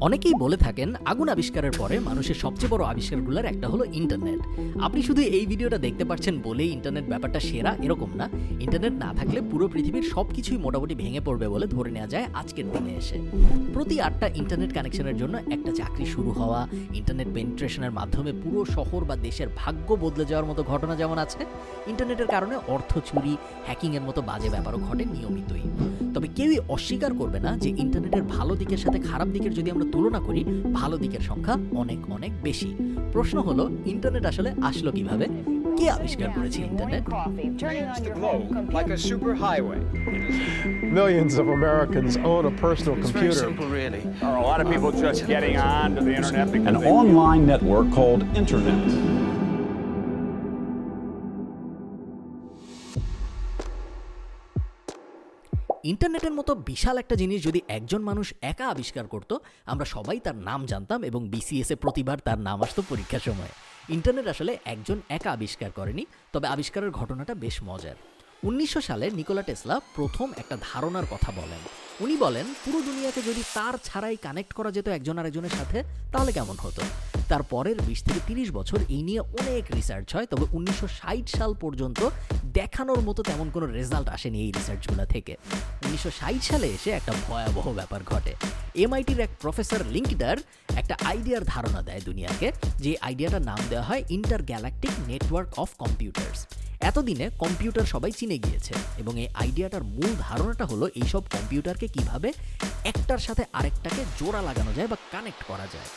অনেকেই বলে থাকেন আগুন আবিষ্কারের পরে মানুষের সবচেয়ে বড় আবিষ্কারগুলোর একটা হলো ইন্টারনেট। আপনি শুধু এই ভিডিওটা দেখতে পাচ্ছেন বলেই ইন্টারনেট ব্যাপারটা সেরা এরকম না। ইন্টারনেট না থাকলে পুরো পৃথিবীর সব কিছুই মোটামুটি ভেঙে পড়বে বলে ধরে নেওয়া যায় আজকের দিনে এসে। প্রতি আটটা ইন্টারনেট কানেকশনের জন্য একটা চাকরি শুরু হওয়া, ইন্টারনেট পেনিট্রেশনের মাধ্যমে পুরো শহর বা দেশের ভাগ্য বদলে যাওয়ার মতো ঘটনা যেমন আছে, ইন্টারনেটের কারণে অর্থ চুরি হ্যাকিংয়ের মতো বাজে ব্যাপারও ঘটে নিয়মিতই। তবে কেউই অস্বীকার করবে না যে ইন্টারনেটের ভালো দিকের সাথে খারাপ দিকের যদি আমরা তুলনা করি ভালো দিকের সংখ্যা অনেক অনেক বেশি প্রশ্ন হলো ইন্টারনেট আসলে আসলো কীভাবে কে আবিষ্কার করেছে internet. Millions of Americans own a personal It's very computer. simple, really. Are a lot of people just getting on to the internet because an online network called Internet. ইন্টারনেটের মতো বিশাল একটা জিনিস যদি একজন মানুষ একা আবিষ্কার করত, আমরা সবাই তার নাম জানতাম এবং বিসিএস প্রতিবার তার নাম আসতো পরীক্ষার সময়। ইন্টারনেট আসলে একজন একা আবিষ্কার করেনি, তবে আবিষ্কারের ঘটনাটা বেশ মজার। উনিশশো সালে নিকোলা টেসলা প্রথম একটা ধারণার কথা বলেন। উনি বলেন, পুরো দুনিয়াকে যদি তার ছাড়াই কানেক্ট করা যেত একজন আরেকজনের সাথে, তাহলে কেমন হতো? তার পরের বিশ থেকে তিরিশ বছর এই নিয়ে অনেক রিসার্চ হয়, তবে উনিশশো ষাট সাল পর্যন্ত দেখানোর মতো তেমন কোনো রেজাল্ট আসেনি এই রিসার্চগুলো থেকে। উনিশশো ষাট সালে এসে একটা ভয়াবহ ব্যাপার ঘটে। এমআইটির এক প্রফেসর লিঙ্কডার একটা আইডিয়ার ধারণা দেয় দুনিয়াকে, যে আইডিয়াটার নাম দেওয়া হয় intergalactic network of computers এতদিনে কম্পিউটার সবাই চিনে গিয়েছে এবং এই আইডিয়াটার মূল ধারণাটা হলো এইসব কম্পিউটারকে কীভাবে একটার সাথে আরেকটাকে জোড়া লাগানো যায় বা কানেক্ট করা যায়।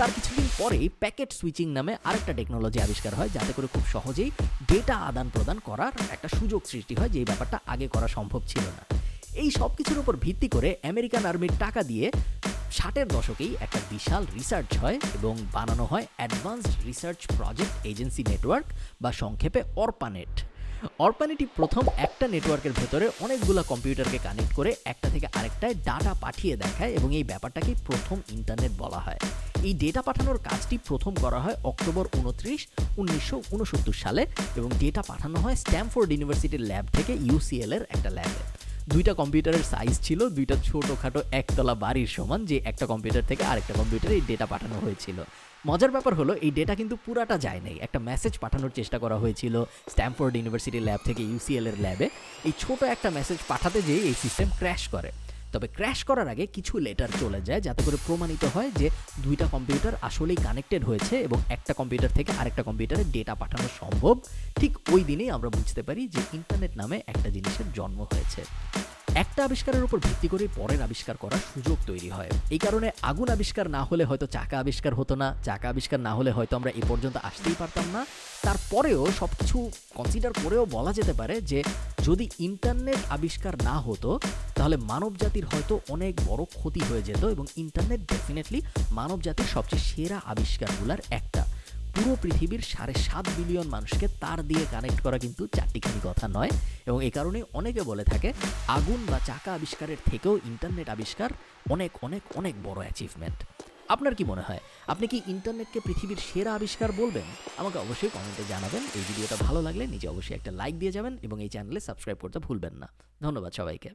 তার কিছুদিন পরেই প্যাকেট সুইচিং নামে আরেকটা টেকনোলজি আবিষ্কার হয়, যাতে করে খুব সহজেই ডেটা আদান প্রদান করার একটা সুযোগ সৃষ্টি হয়, যেই ব্যাপারটা আগে করা সম্ভব ছিল না। এই সব কিছুর উপর ভিত্তি করে আমেরিকান আর্মির টাকা দিয়ে ষাটের দশকেই একটা বিশাল রিসার্চ হয় এবং বানানো হয় advanced research project agency network বা সংক্ষেপে অর্পানেট। অর্পানেটি প্রথম একটা নেটওয়ার্কের ভেতরে অনেকগুলো কম্পিউটারকে কানেক্ট করে একটা থেকে আরেকটায় ডাটা পাঠিয়ে দেখায় এবং এই ব্যাপারটাকেই প্রথম ইন্টারনেট বলা হয়। এই ডেটা পাঠানোর কাজটি প্রথম করা হয় অক্টোবর উনত্রিশ, উনিশশো সালে এবং ডেটা পাঠানো হয় স্ট্যামফোর্ড ইউনিভার্সিটির ল্যাব থেকে ইউসিএল এর একটা ল্যাবে। দুইটা কম্পিউটারের সাইজ ছিল, দুইটা ছোটোখাটো একতলা বাড়ির সমান, যে একটা কম্পিউটার থেকে আরেকটা কম্পিউটারে এই ডেটা পাঠানো হয়েছিল। মজার ব্যাপার হলো, এই ডেটা কিন্তু পুরাটা যায় নাই। একটা মেসেজ পাঠানোর চেষ্টা করা হয়েছিল স্ট্যামফোর্ড ইউনিভার্সিটির ল্যাব থেকে ইউসিএল এর ল্যাবে এই ছোট একটা মেসেজ পাঠাতে যেয়ে এই সিস্টেম ক্র্যাশ করে। তবে ক্র্যাশ করার আগে কিছু লেটার চলে যায় যাতে করে প্রমাণিত হয় যে দুইটা কম্পিউটার আসলেই কানেক্টেড হয়েছে এবং একটা কম্পিউটার থেকে আরেকটা কম্পিউটারে ডেটা পাঠানো সম্ভব। ঠিক ওই দিনেই আমরা বুঝতে পারি যে ইন্টারনেট নামে একটা জিনিসের জন্ম হয়েছে। একটা আবিষ্কারের উপর ভিত্তি করে পরের আবিষ্কার করার সুযোগ তৈরি হয়। এই কারণে আগুন আবিষ্কার না হলে হয়তো চাকা আবিষ্কার হতো না, চাকা আবিষ্কার না হলে হয়তো আমরা এ পর্যন্ত আসতেই পারতাম না। তারপরেও সব কিছু কনসিডার করেও বলা যেতে পারে যে যদি ইন্টারনেট আবিষ্কার না হতো, তাহলে মানব জাতির হয়তো অনেক বড় ক্ষতি হয়ে যেত এবং ইন্টারনেট ডেফিনেটলি মানব জাতির সবচেয়ে সেরা আবিষ্কারগুলোর একটা। পুরো পৃথিবীর সাড়ে সাত বিলিয়ন মানুষকে তার দিয়ে কানেক্ট করা কিন্তু চারটিখানি কথা নয় এবং এই কারণে অনেকে বলে থাকে, আগুন বা চাকা আবিষ্কারের থেকেও ইন্টারনেট আবিষ্কার অনেক অনেক অনেক বড় অ্যাচিভমেন্ট আপনার কি মনে হয়? আপনি কি ইন্টারনেটকে পৃথিবীর সেরা আবিষ্কার বলবেন? আমাকে অবশ্যই কমেন্টে জানাবেন। এই ভিডিওটা ভালো লাগলে নিজে অবশ্যই একটা লাইক দিয়ে যাবেন এবং এই চ্যানেলে সাবস্ক্রাইব করতে ভুলবেন না। ধন্যবাদ সবাইকে।